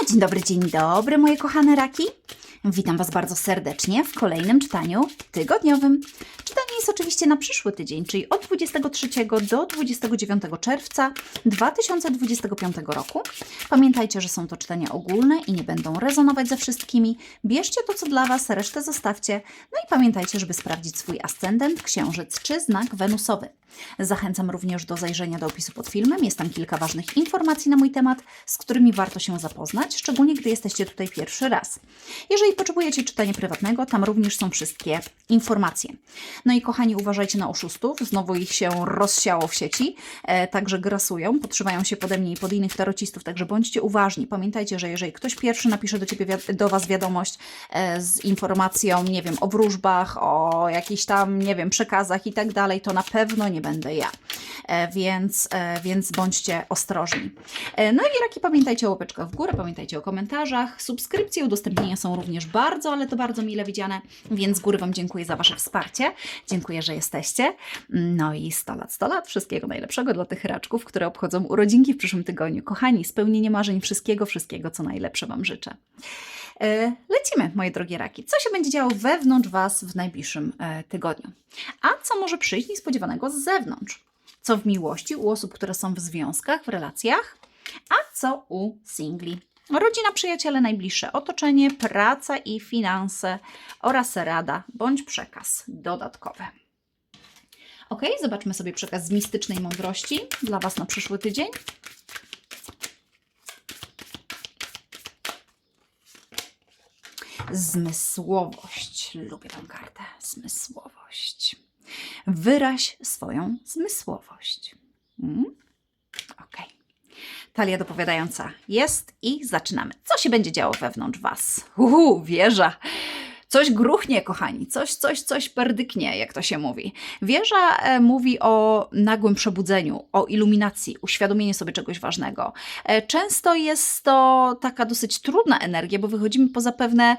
No, dzień dobry, dzień dobry, moje kochane raki. Witam Was bardzo serdecznie w kolejnym czytaniu tygodniowym. Jest oczywiście na przyszły tydzień, czyli od 23 do 29 czerwca 2025 roku. Pamiętajcie, że są to czytania ogólne i nie będą rezonować ze wszystkimi. Bierzcie to, co dla Was, resztę zostawcie. No i pamiętajcie, żeby sprawdzić swój ascendent, księżyc czy znak wenusowy. Zachęcam również do zajrzenia do opisu pod filmem. Jest tam kilka ważnych informacji na mój temat, z którymi warto się zapoznać, szczególnie gdy jesteście tutaj pierwszy raz. Jeżeli potrzebujecie czytania prywatnego, tam również są wszystkie informacje. No i kochani, uważajcie na oszustów. Znowu ich się rozsiało w sieci, e, także grasują, podszywają się pode mnie i pod innych tarocistów, także bądźcie uważni. Pamiętajcie, że jeżeli ktoś pierwszy napisze do ciebie do was wiadomość e, z informacją, nie wiem, o wróżbach, o jakichś tam, nie wiem, przekazach i tak dalej, to na pewno nie będę ja. E, więc, e, więc bądźcie ostrożni. E, no i raki, pamiętajcie o łapeczkach w górę, pamiętajcie o komentarzach. Subskrypcje, udostępnienia są również bardzo, ale to bardzo mile widziane, więc z góry Wam dziękuję za Wasze wsparcie. Że jesteście. No i 100 lat, 100 lat. Wszystkiego najlepszego dla tych raczków, które obchodzą urodzinki w przyszłym tygodniu. Kochani, spełnienie marzeń, wszystkiego, wszystkiego, co najlepsze Wam życzę. E, Lecimy, moje drogie raki. Co się będzie działo wewnątrz Was w najbliższym e, tygodniu? A co może przyjść niespodziewanego z zewnątrz? Co w miłości u osób, które są w związkach, w relacjach, a co u singli? Rodzina, przyjaciele, najbliższe otoczenie, praca i finanse oraz rada bądź przekaz dodatkowy. Ok, zobaczmy sobie przekaz z mistycznej mądrości dla Was na przyszły tydzień. Zmysłowość. Lubię tę kartę. Zmysłowość. Wyraź swoją zmysłowość. Mm? Ok. Talia dopowiadająca jest i zaczynamy. Co się będzie działo wewnątrz Was? Uhu, wieża. Coś gruchnie, kochani, coś, coś, coś perdyknie, jak to się mówi. Wieża e, mówi o nagłym przebudzeniu, o iluminacji, uświadomienie sobie czegoś ważnego. E, często jest to taka dosyć trudna energia, bo wychodzimy poza pewne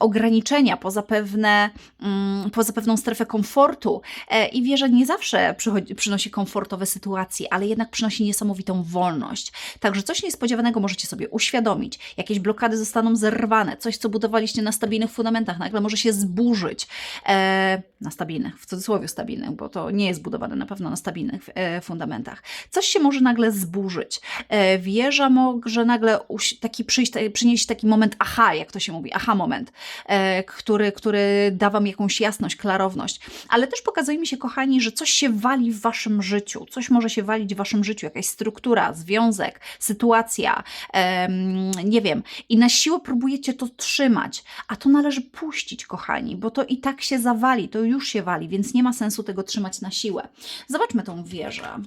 ograniczenia, poza, pewne, mm, poza pewną strefę komfortu. E, I wieża nie zawsze przynosi komfortowe sytuacje, ale jednak przynosi niesamowitą wolność. Także coś niespodziewanego możecie sobie uświadomić. Jakieś blokady zostaną zerwane, coś, co budowaliście na stabilnych fundamentach, nagle może się zburzyć. E, na stabilnych, w cudzysłowie stabilnych, bo to nie jest budowane na pewno na stabilnych e, fundamentach. Coś się może nagle zburzyć. E, wieża może nagle taki przyjść, przynieść taki moment aha, jak to się mówi, aha moment, e, który, który da Wam jakąś jasność, klarowność. Ale też pokazuje mi się, kochani, że coś się wali w Waszym życiu, coś może się walić w Waszym życiu, jakaś struktura, związek, sytuacja, em, nie wiem, i na siłę próbujecie to trzymać, a to należy puścić, kochani, bo to i tak się zawali, to już się wali, więc nie ma sensu tego trzymać na siłę. Zobaczmy tą wieżę.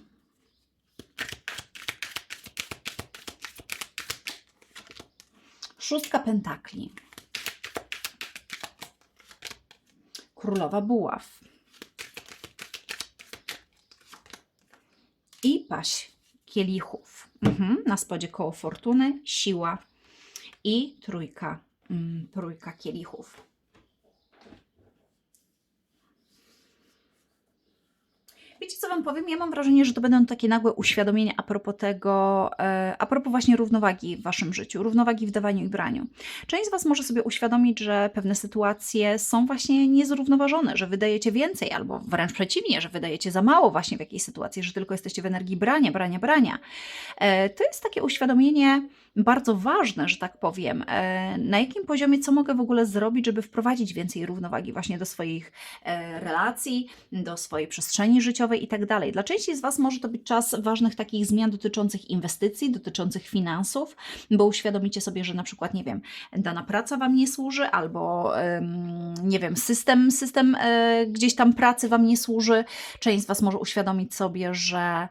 Szóstka pentakli. Królowa buław. I paść kielichów. Mhm. Na spodzie koło fortuny, siła i trójka, trójka kielichów. Wiecie, co Wam powiem? Ja mam wrażenie, że to będą takie nagłe uświadomienia a propos tego, e, a propos właśnie równowagi w Waszym życiu, równowagi w dawaniu i braniu. Część z Was może sobie uświadomić, że pewne sytuacje są właśnie niezrównoważone, że wydajecie więcej, albo wręcz przeciwnie, że wydajecie za mało właśnie w jakiejś sytuacji, że tylko jesteście w energii brania, brania, brania. E, To jest takie uświadomienie bardzo ważne, że tak powiem, e, na jakim poziomie, co mogę w ogóle zrobić, żeby wprowadzić więcej równowagi właśnie do swoich e, relacji, do swojej przestrzeni życiowej i tak dalej. Dla części z Was może to być czas ważnych takich zmian dotyczących inwestycji, dotyczących finansów, bo uświadomicie sobie, że na przykład, nie wiem, dana praca Wam nie służy, albo nie wiem, system, system e, gdzieś tam pracy Wam nie służy. Część z Was może uświadomić sobie, że,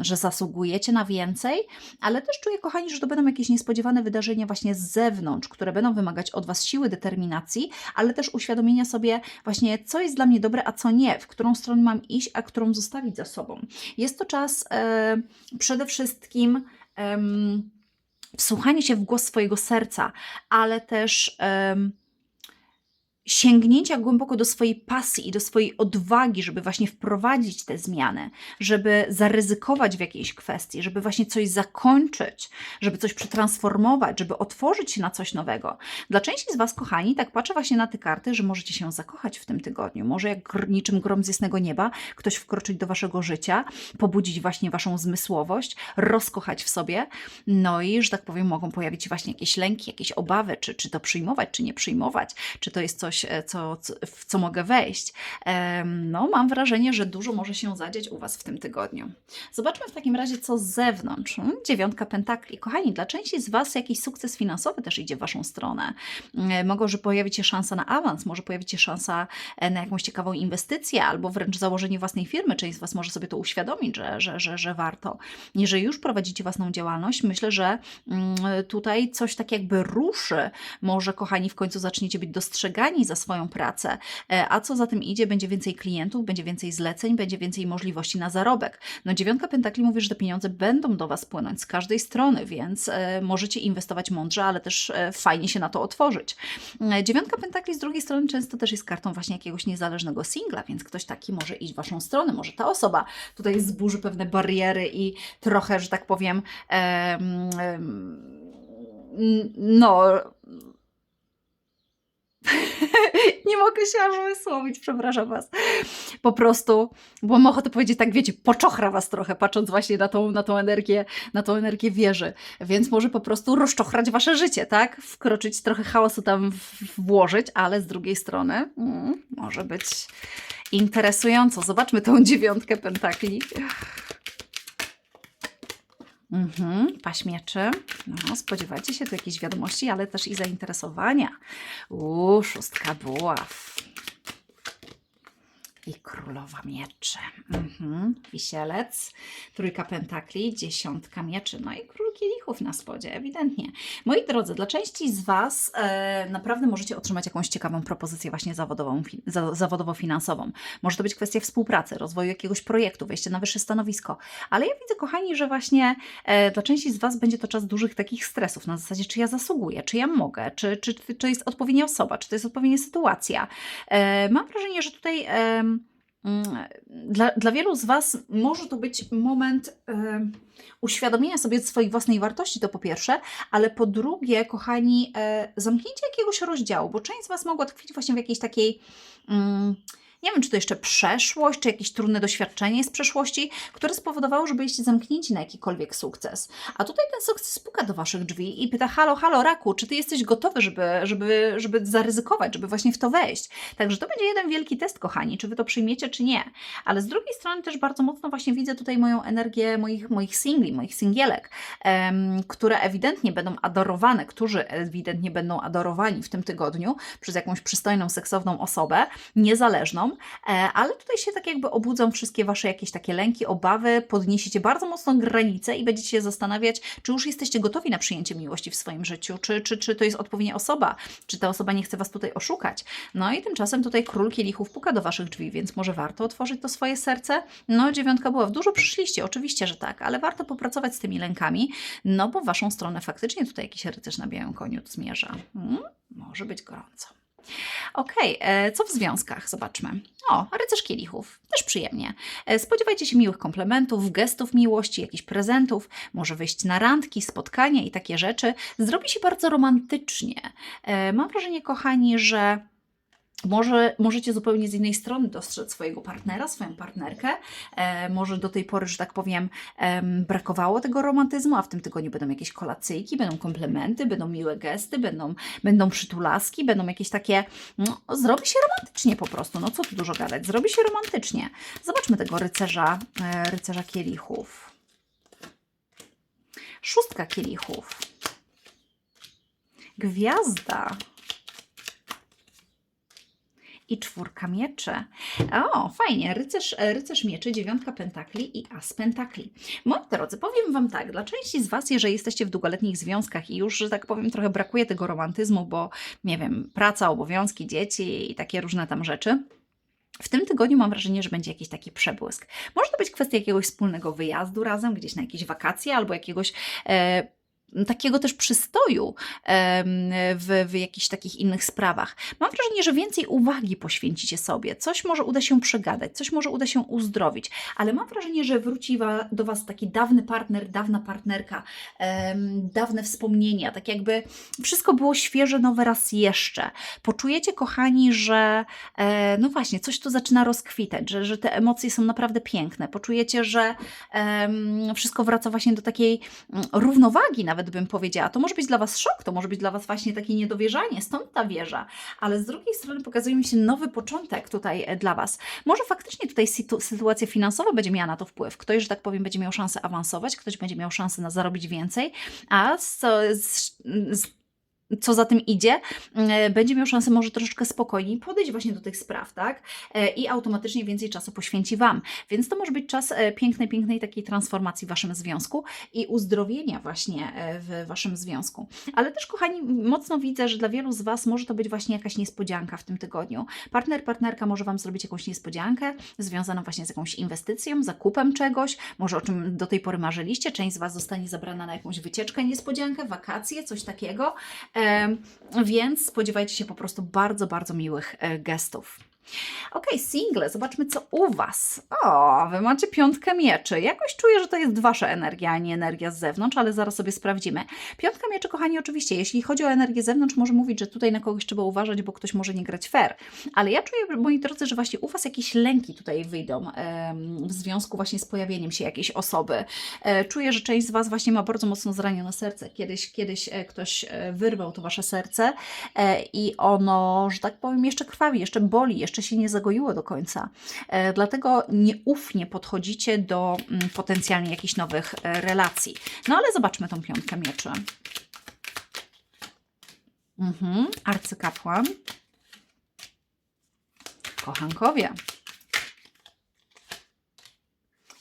że zasługujecie na więcej, ale też czuję, kochani, że to będą jakieś niespodziewane wydarzenia właśnie z zewnątrz, które będą wymagać od Was siły, determinacji, ale też uświadomienia sobie właśnie, co jest dla mnie dobre, a co nie, w którą stronę mam iść, a którą zostawić za sobą. Jest to czas e, przede wszystkim em, wsłuchanie się w głos swojego serca, ale też em, sięgnięcia głęboko do swojej pasji i do swojej odwagi, żeby właśnie wprowadzić te zmiany, żeby zaryzykować w jakiejś kwestii, żeby właśnie coś zakończyć, żeby coś przetransformować, żeby otworzyć się na coś nowego. Dla części z Was, kochani, tak patrzę właśnie na te karty, że możecie się zakochać w tym tygodniu. Może jak niczym grom z jasnego nieba, ktoś wkroczyć do Waszego życia, pobudzić właśnie Waszą zmysłowość, rozkochać w sobie, no i, że tak powiem, mogą pojawić się właśnie jakieś lęki, jakieś obawy, czy, czy to przyjmować, czy nie przyjmować, czy to jest coś, e, co, w co mogę wejść. No, mam wrażenie, że dużo może się zadziać u Was w tym tygodniu. Zobaczmy w takim razie, co z zewnątrz. Dziewiątka pentakli. Kochani, dla części z Was jakiś sukces finansowy też idzie w Waszą stronę. Mm, Mogą, że pojawić się szansa na awans, może pojawić się szansa e, na jakąś ciekawą inwestycję, albo wręcz założenie własnej firmy. Część z Was może sobie to uświadomić, że, że, że, że warto. Jeżeli już prowadzicie własną działalność, myślę, że mm, tutaj coś tak jakby ruszy. Może, kochani, w końcu zaczniecie być dostrzegani za swoją pracę, E, a co za tym idzie, będzie więcej klientów, będzie więcej zleceń, będzie więcej możliwości na zarobek. No dziewiątka pentakli mówi, że te pieniądze będą do Was płynąć z każdej strony, więc e, możecie inwestować mądrze, ale też e, fajnie się na to otworzyć. Dziewiątka pentakli z drugiej strony często też jest kartą właśnie jakiegoś niezależnego singla, więc ktoś taki może iść w Waszą stronę, może ta osoba tutaj zburzy pewne bariery i trochę, że tak powiem, em, em, no nie mogę się aż wysłowić, przepraszam Was. Po prostu, bo mam ochotę powiedzieć tak, wiecie, poczochra Was trochę, patrząc właśnie na tą, na tą energię, na tą energię wieży. Więc może po prostu rozczochrać Wasze życie, tak? Wkroczyć, trochę chaosu tam włożyć, ale z drugiej strony mm, może być interesująco. Zobaczmy tą dziewiątkę pentakli. Mhm, paśmieczy. No, spodziewajcie się tu jakiejś wiadomości, ale też i zainteresowania. Uuu, szóstka buław. I królowa mieczy. Mhm, wisielec, trójka pentakli, dziesiątka mieczy, no i król kielichów na spodzie, ewidentnie. Moi drodzy, dla części z Was e, naprawdę możecie otrzymać jakąś ciekawą propozycję właśnie zawodową, fi, za, zawodowo-finansową. Może to być kwestia współpracy, rozwoju jakiegoś projektu, wejście na wyższe stanowisko. Ale ja widzę, kochani, że właśnie e, dla części z Was będzie to czas dużych takich stresów na zasadzie, czy ja zasługuję, czy ja mogę, czy, czy, czy jest odpowiednia osoba, czy to jest odpowiednia sytuacja. E, mam wrażenie, że tutaj mm, dla, dla wielu z Was może to być moment em, uświadomienia sobie swojej własnej wartości, to po pierwsze, ale po drugie, kochani, e, zamknięcie jakiegoś rozdziału, bo część z Was mogła tkwić właśnie w jakiejś takiej. Mm, nie wiem, czy to jeszcze przeszłość, czy jakieś trudne doświadczenie z przeszłości, które spowodowało, że byliście zamknięci na jakikolwiek sukces. A tutaj ten sukces puka do waszych drzwi i pyta: Halo, halo, raku, czy ty jesteś gotowy, żeby, żeby, żeby zaryzykować, żeby właśnie w to wejść? Także to będzie jeden wielki test, kochani, czy wy to przyjmiecie, czy nie. Ale z drugiej strony też bardzo mocno właśnie widzę tutaj moją energię moich, moich singli, moich singielek, które ewidentnie będą adorowane, którzy ewidentnie będą adorowani w tym tygodniu przez jakąś przystojną, seksowną osobę, niezależną, e, ale tutaj się tak jakby obudzą wszystkie wasze jakieś takie lęki, obawy, podniesiecie bardzo mocno granice i będziecie się zastanawiać, czy już jesteście gotowi na przyjęcie miłości w swoim życiu, czy, czy, czy to jest odpowiednia osoba, czy ta osoba nie chce was tutaj oszukać. No i tymczasem tutaj król kielichów puka do waszych drzwi, więc może warto otworzyć to swoje serce. No, dziewiątka była, w dużo przyszliście, oczywiście, że tak, ale warto popracować z tymi lękami, no bo waszą stronę faktycznie tutaj jakiś rycerz na białym koniu zmierza. Hmm? Może być gorąco. Okej, e, co w związkach? Zobaczmy. O, rycerz kielichów. Też przyjemnie. E, Spodziewajcie się miłych komplementów, gestów miłości, jakichś prezentów, może wyjść na randki, spotkania i takie rzeczy. Zrobi się bardzo romantycznie. E, Mam wrażenie, kochani, że może, możecie zupełnie z innej strony dostrzec swojego partnera, swoją partnerkę. E, może do tej pory, że tak powiem, em, brakowało tego romantyzmu, a w tym tygodniu będą jakieś kolacyjki, będą komplementy, będą miłe gesty, będą, będą przytulaski, będą jakieś takie. No, zrobi się romantycznie po prostu. No co tu dużo gadać? Zrobi się romantycznie. Zobaczmy tego rycerza, e, rycerza kielichów. Szóstka kielichów. Gwiazda i czwórka mieczy. O, fajnie. Rycerz, rycerz mieczy, dziewiątka pentakli i as pentakli. Moi drodzy, powiem Wam tak, dla części z Was, jeżeli jesteście w długoletnich związkach i już, że tak powiem, trochę brakuje tego romantyzmu, bo nie wiem, praca, obowiązki, dzieci i takie różne tam rzeczy, w tym tygodniu mam wrażenie, że będzie jakiś taki przebłysk. Może to być kwestia jakiegoś wspólnego wyjazdu razem, gdzieś na jakieś wakacje albo jakiegoś. E, takiego też przystoju w, w jakichś takich innych sprawach. Mam wrażenie, że więcej uwagi poświęcicie sobie. Coś może uda się przegadać, coś może uda się uzdrowić, ale mam wrażenie, że wróci do Was taki dawny partner, dawna partnerka, dawne wspomnienia, tak jakby wszystko było świeże, nowe raz jeszcze. Poczujecie, kochani, że e, no właśnie, coś tu zaczyna rozkwitać, że, że te emocje są naprawdę piękne. Poczujecie, że wszystko wraca właśnie do takiej mm, równowagi, nawet bym powiedziała. To może być dla Was szok, to może być dla Was właśnie takie niedowierzanie, stąd ta wieża. Ale z drugiej strony pokazuje mi się nowy początek tutaj e, dla Was. Może faktycznie tutaj sytu- sytuacja finansowa będzie miała na to wpływ. Ktoś, że tak powiem, będzie miał szansę awansować, ktoś będzie miał szansę na zarobić więcej, a z, z, z co za tym idzie, e, będzie miał szansę może troszeczkę spokojniej podejść właśnie do tych spraw, tak? E, I automatycznie więcej czasu poświęci Wam. Więc to może być czas e, pięknej, pięknej takiej transformacji w Waszym związku i uzdrowienia właśnie w Waszym związku. Ale też, kochani, mocno widzę, że dla wielu z Was może to być właśnie jakaś niespodzianka w tym tygodniu. Partner, partnerka może Wam zrobić jakąś niespodziankę związaną właśnie z jakąś inwestycją, zakupem czegoś, może o czym do tej pory marzyliście. Część z Was zostanie zabrana na jakąś wycieczkę, niespodziankę, wakacje, coś takiego. Więc spodziewajcie się po prostu bardzo, bardzo miłych e, gestów. Okej, single, zobaczmy co u Was. O, Wy macie piątkę mieczy. Jakoś czuję, że to jest Wasza energia, a nie energia z zewnątrz, ale zaraz sobie sprawdzimy. Piątka mieczy, kochani, oczywiście, jeśli chodzi o energię z zewnątrz, może mówić, że tutaj na kogoś trzeba uważać, bo ktoś może nie grać fair. Ale ja czuję, moi drodzy, że właśnie u Was jakieś lęki tutaj wyjdą w związku właśnie z pojawieniem się jakiejś osoby. E, Czuję, że część z Was właśnie ma bardzo mocno zranione serce. Kiedyś, kiedyś e, ktoś e, wyrwał to Wasze serce i ono, że tak powiem, jeszcze krwawi, jeszcze boli, jeszcze się nie zagoiło do końca. E, Dlatego nieufnie podchodzicie do mm, potencjalnie jakichś nowych e, relacji. No ale zobaczmy tą piątkę mieczy. Mhm, arcykapłan. Kochankowie.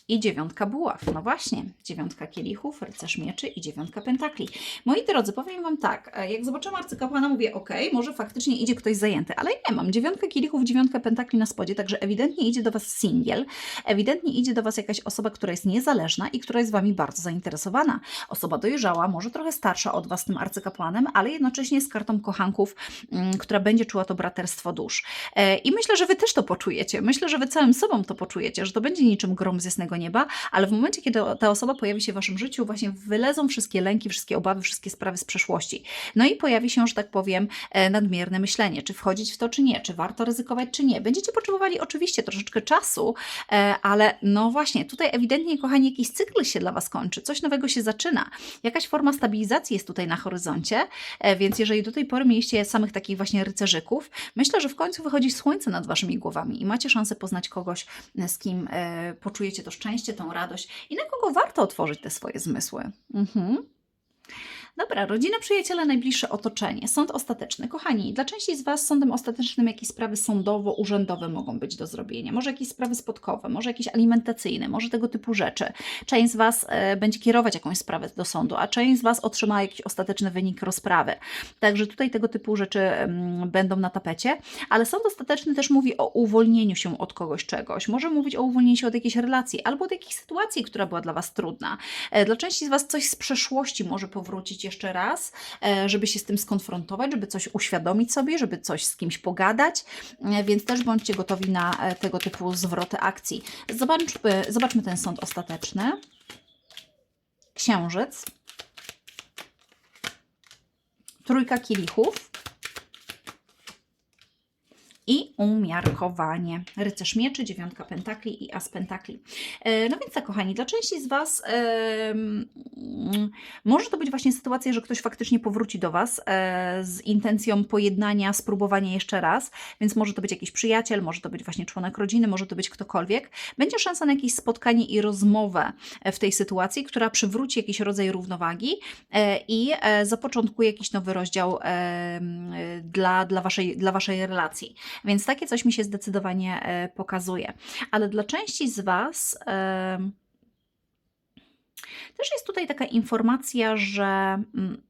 I dziewiątka buław. No właśnie, dziewiątka kielichów, rycerz mieczy i dziewiątka pentakli. Moi drodzy, powiem Wam tak, e, jak zobaczyłam arcykapłana, mówię, ok, może faktycznie idzie ktoś zajęty, ale nie, mam dziewiątkę kielichów, dziewiątkę pentakli na spodzie, także ewidentnie idzie do Was singiel, ewidentnie idzie do Was jakaś osoba, która jest niezależna i która jest Wami bardzo zainteresowana. Osoba dojrzała, może trochę starsza od Was tym arcykapłanem, ale jednocześnie z kartą kochanków, mm, która będzie czuła to braterstwo dusz. E, I myślę, że Wy też to poczujecie. Myślę, że Wy całym sobą to poczujecie, że to będzie niczym grom z jasnego nieba, ale w momencie, kiedy ta osoba pojawi się w Waszym życiu, właśnie wylezą wszystkie lęki, wszystkie obawy, wszystkie sprawy z przeszłości. No i pojawi się, że tak powiem, e, nadmierne myślenie, czy wchodzić w to, czy nie, czy warto ryzykować, czy nie. Będziecie potrzebowali oczywiście troszeczkę czasu, e, ale no właśnie, tutaj ewidentnie, kochani, jakiś cykl się dla Was kończy, coś nowego się zaczyna. Jakaś forma stabilizacji jest tutaj na horyzoncie, e, więc jeżeli do tej pory mieliście samych takich właśnie rycerzyków, myślę, że w końcu wychodzi słońce nad Waszymi głowami i macie szansę poznać kogoś, z kim poczujecie to szczęście, tą radość i na kogo warto otworzyć te swoje zmysły. Mhm. Dobra, rodzina, przyjaciele, najbliższe otoczenie. Sąd ostateczny. Kochani, dla części z Was sądem ostatecznym jakieś sprawy sądowo-urzędowe mogą być do zrobienia. Może jakieś sprawy spotkowe, może jakieś alimentacyjne, może tego typu rzeczy. Część z Was e, będzie kierować jakąś sprawę do sądu, a część z Was otrzyma jakiś ostateczny wynik rozprawy. Także tutaj tego typu rzeczy mm, będą na tapecie. Ale sąd ostateczny też mówi o uwolnieniu się od kogoś czegoś. Może mówić o uwolnieniu się od jakiejś relacji albo od jakiejś sytuacji, która była dla Was trudna. E, Dla części z Was coś z przeszłości może powrócić jeszcze raz, e, żeby się z tym skonfrontować, żeby coś uświadomić sobie, żeby coś z kimś pogadać, e, więc też bądźcie gotowi na e, tego typu zwroty akcji. Zobaczmy, zobaczmy ten sąd ostateczny. Księżyc. Trójka kielichów. I umiarkowanie. Rycerz mieczy, dziewiątka pentakli i as pentakli. E, No więc tak, kochani, dla części z Was może to być właśnie sytuacja, że ktoś faktycznie powróci do Was e, z intencją pojednania, spróbowania jeszcze raz, więc może to być jakiś przyjaciel, może to być właśnie członek rodziny, może to być ktokolwiek. Będzie szansa na jakieś spotkanie i rozmowę e, w tej sytuacji, która przywróci jakiś rodzaj równowagi i zapoczątkuje jakiś nowy rozdział dla, dla, waszej, dla Waszej relacji. Więc takie coś mi się zdecydowanie e, pokazuje. Ale dla części z Was też jest tutaj taka informacja, że mm,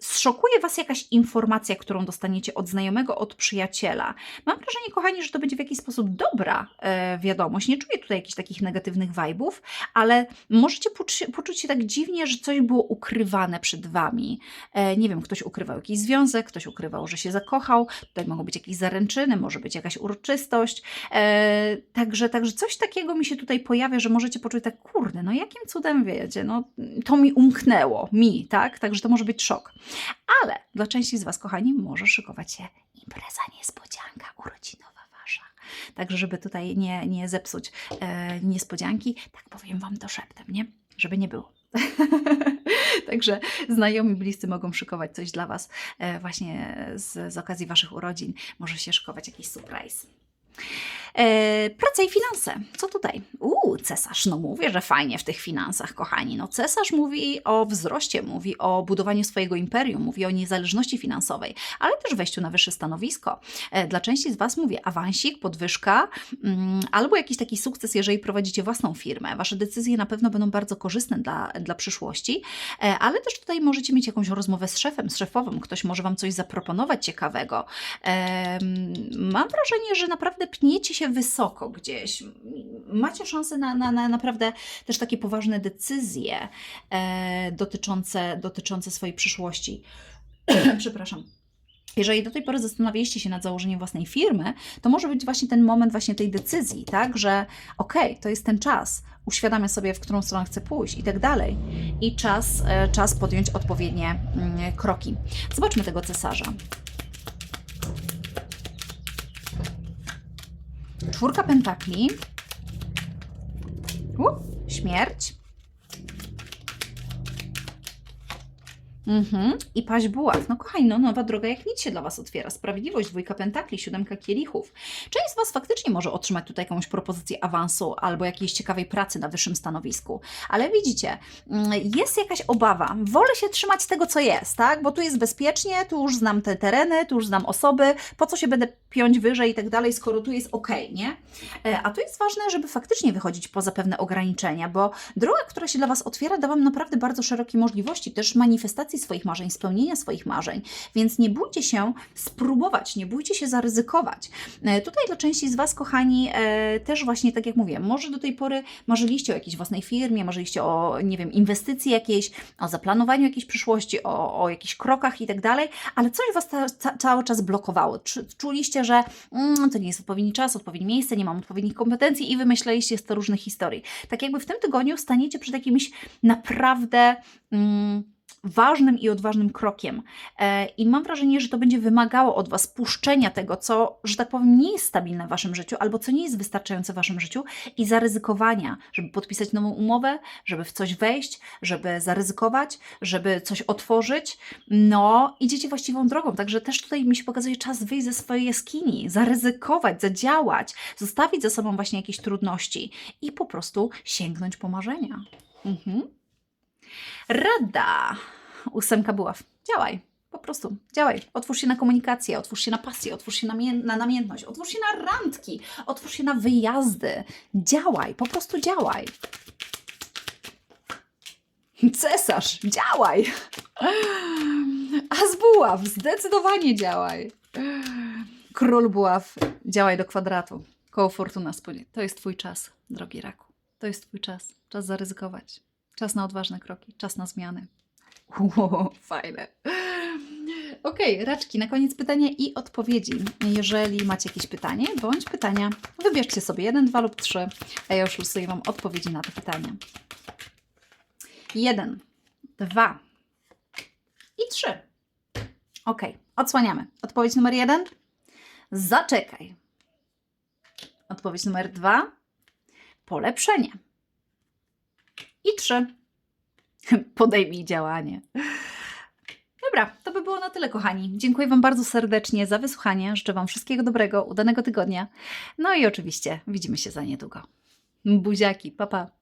zszokuje Was jakaś informacja, którą dostaniecie od znajomego, od przyjaciela. Mam wrażenie, kochani, że to będzie w jakiś sposób dobra e, wiadomość. Nie czuję tutaj jakichś takich negatywnych vibe'ów, ale możecie poczuć się tak dziwnie, że coś było ukrywane przed Wami. E, nie wiem, ktoś ukrywał jakiś związek, ktoś ukrywał, że się zakochał, tutaj mogą być jakieś zaręczyny, może być jakaś uroczystość. E, także, także coś takiego mi się tutaj pojawia, że możecie poczuć tak, kurde, no jakim cudem wiecie, no to mi umknęło, mi, tak? Także to może być szok. Ale dla części z Was, kochani, może szykować się impreza niespodzianka urodzinowa Wasza. Także, żeby tutaj nie, nie zepsuć e, niespodzianki, tak powiem Wam to szeptem, nie? Żeby nie było. Także znajomi, bliscy mogą szykować coś dla Was e, właśnie z, z okazji Waszych urodzin. Może się szykować jakiś surprise. E, praca i finanse. Co tutaj? Uuu, cesarz. No mówię, że fajnie w tych finansach, kochani. No cesarz mówi o wzroście, mówi o budowaniu swojego imperium, mówi o niezależności finansowej, ale też wejściu na wyższe stanowisko. E, dla części z Was mówię awansik, podwyżka mm, albo jakiś taki sukces, jeżeli prowadzicie własną firmę. Wasze decyzje na pewno będą bardzo korzystne dla, dla przyszłości, e, ale też tutaj możecie mieć jakąś rozmowę z szefem, z szefowym. Ktoś może Wam coś zaproponować ciekawego. Em, mam wrażenie, że naprawdę pniecie się wysoko gdzieś. Macie szansę na, na, na naprawdę też takie poważne decyzje e, dotyczące, dotyczące swojej przyszłości. Przepraszam. Jeżeli do tej pory zastanawialiście się nad założeniem własnej firmy, to może być właśnie ten moment właśnie tej decyzji, tak, że okej, to jest ten czas, uświadamiam sobie, w którą stronę chcę pójść i tak dalej. I czas, e, czas podjąć odpowiednie mm, kroki. Zobaczmy tego cesarza. Czwórka pentakli. U, śmierć. Mhm. I paść buław. No kochani, no nowa droga jak nic się dla Was otwiera. Sprawiedliwość, dwójka pentakli, siódemka kielichów. Część z Was faktycznie może otrzymać tutaj jakąś propozycję awansu albo jakiejś ciekawej pracy na wyższym stanowisku. Ale widzicie, mm, jest jakaś obawa. Wolę się trzymać tego, co jest, tak? Bo tu jest bezpiecznie, tu już znam te tereny, tu już znam osoby, po co się będę piąć wyżej i tak dalej, skoro tu jest ok, nie? E, A tu jest ważne, żeby faktycznie wychodzić poza pewne ograniczenia, bo droga, która się dla Was otwiera, da Wam naprawdę bardzo szerokie możliwości, też manifestacji swoich marzeń, spełnienia swoich marzeń, więc nie bójcie się spróbować, nie bójcie się zaryzykować. E, Tutaj dla części z Was, kochani, e, też właśnie tak jak mówię, może do tej pory marzyliście o jakiejś własnej firmie, marzyliście o, nie wiem, inwestycji jakiejś, o zaplanowaniu jakiejś przyszłości, o, o jakichś krokach i tak dalej, ale coś Was ta, ca, cały czas blokowało. Czu- Czuliście, że mm, to nie jest odpowiedni czas, odpowiednie miejsce, nie mam odpowiednich kompetencji i wymyśleliście 100 różnych historii. Tak jakby w tym tygodniu staniecie przed jakimś naprawdę mm, ważnym i odważnym krokiem. E, I mam wrażenie, że to będzie wymagało od Was puszczenia tego, co, że tak powiem, nie jest stabilne w Waszym życiu albo co nie jest wystarczające w Waszym życiu i zaryzykowania, żeby podpisać nową umowę, żeby w coś wejść, żeby zaryzykować, żeby coś otworzyć. No, idziecie właściwą drogą. Także też tutaj mi się pokazuje czas wyjść ze swojej jaskini, zaryzykować, zadziałać, zostawić za sobą właśnie jakieś trudności i po prostu sięgnąć po marzenia. Mhm. Rada. Ósemka buław. Działaj. Po prostu działaj. Otwórz się na komunikację, otwórz się na pasję, otwórz się na, na namiętność, otwórz się na randki, otwórz się na wyjazdy. Działaj, po prostu działaj. Cesarz, działaj. A z buław, zdecydowanie działaj. Król buław, działaj do kwadratu. Koło fortuna spłynie. To jest Twój czas, drogi raku. To jest Twój czas. Czas zaryzykować. Czas na odważne kroki. Czas na zmiany. Ło, fajne. Okej, raczki, na koniec pytania i odpowiedzi. Jeżeli macie jakieś pytanie bądź pytania, wybierzcie sobie jeden, dwa lub trzy, a ja już losuję Wam odpowiedzi na te pytania. Jeden, dwa i trzy. Ok, odsłaniamy. Odpowiedź numer jeden. Zaczekaj. Odpowiedź numer dwa. Polepszenie. I trzy. Podejmij działanie. Dobra, to by było na tyle, kochani. Dziękuję Wam bardzo serdecznie za wysłuchanie. Życzę Wam wszystkiego dobrego, udanego tygodnia. No i oczywiście widzimy się za niedługo. Buziaki, papa. Pa.